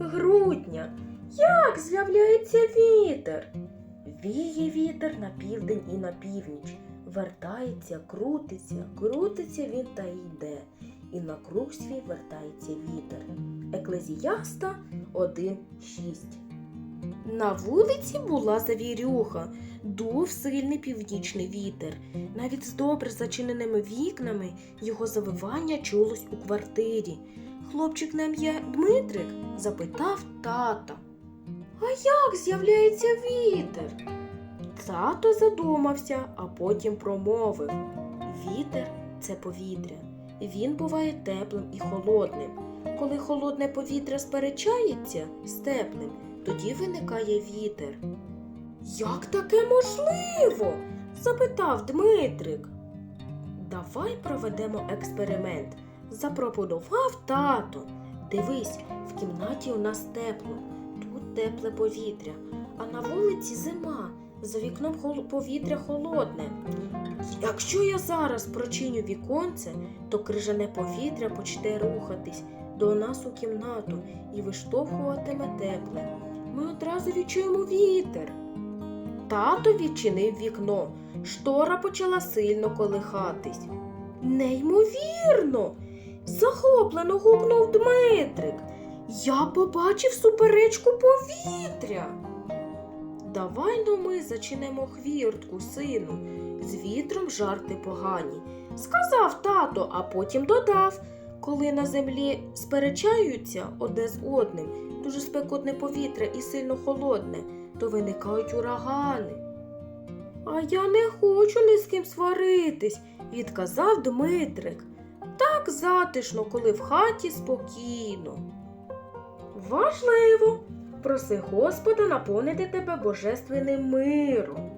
грудня. Як з'являється вітер? Віє вітер на південь і на північ. Вертається, крутиться, крутиться він та йде, і на круг свій вертається вітер. Еклезіаста 1.6 На вулиці була завірюха, дув сильний північний вітер. Навіть з добре зачиненими вікнами його завивання чулось у квартирі. Хлопчик на ім'я Дмитрик запитав тата. А як з'являється вітер? Тато задумався, а потім промовив Вітер це повітря. Він буває теплим і холодним. Коли холодне повітря сперечається з теплим, тоді виникає вітер. Як таке можливо? запитав Дмитрик. Давай проведемо експеримент, запропонував тато. Дивись, в кімнаті у нас тепло, тут тепле повітря, а на вулиці зима, за вікном повітря холодне. Якщо я зараз прочиню віконце, то крижане повітря почне рухатись до нас у кімнату і виштовхуватиме тепле. Ми одразу відчуємо вітер. Тато відчинив вікно. Штора почала сильно колихатись. Неймовірно. захоплено гукнув Дмитрик. Я побачив суперечку повітря. Давай ну ми зачинимо хвіртку, сину. З вітром жарти погані. Сказав тато, а потім додав. Коли на землі сперечаються одне з одним, дуже спекотне повітря і сильно холодне, то виникають урагани. А я не хочу ні з ким сваритись, відказав Дмитрик. Так затишно, коли в хаті спокійно. Важливо, проси Господа наповнити тебе божественним миром.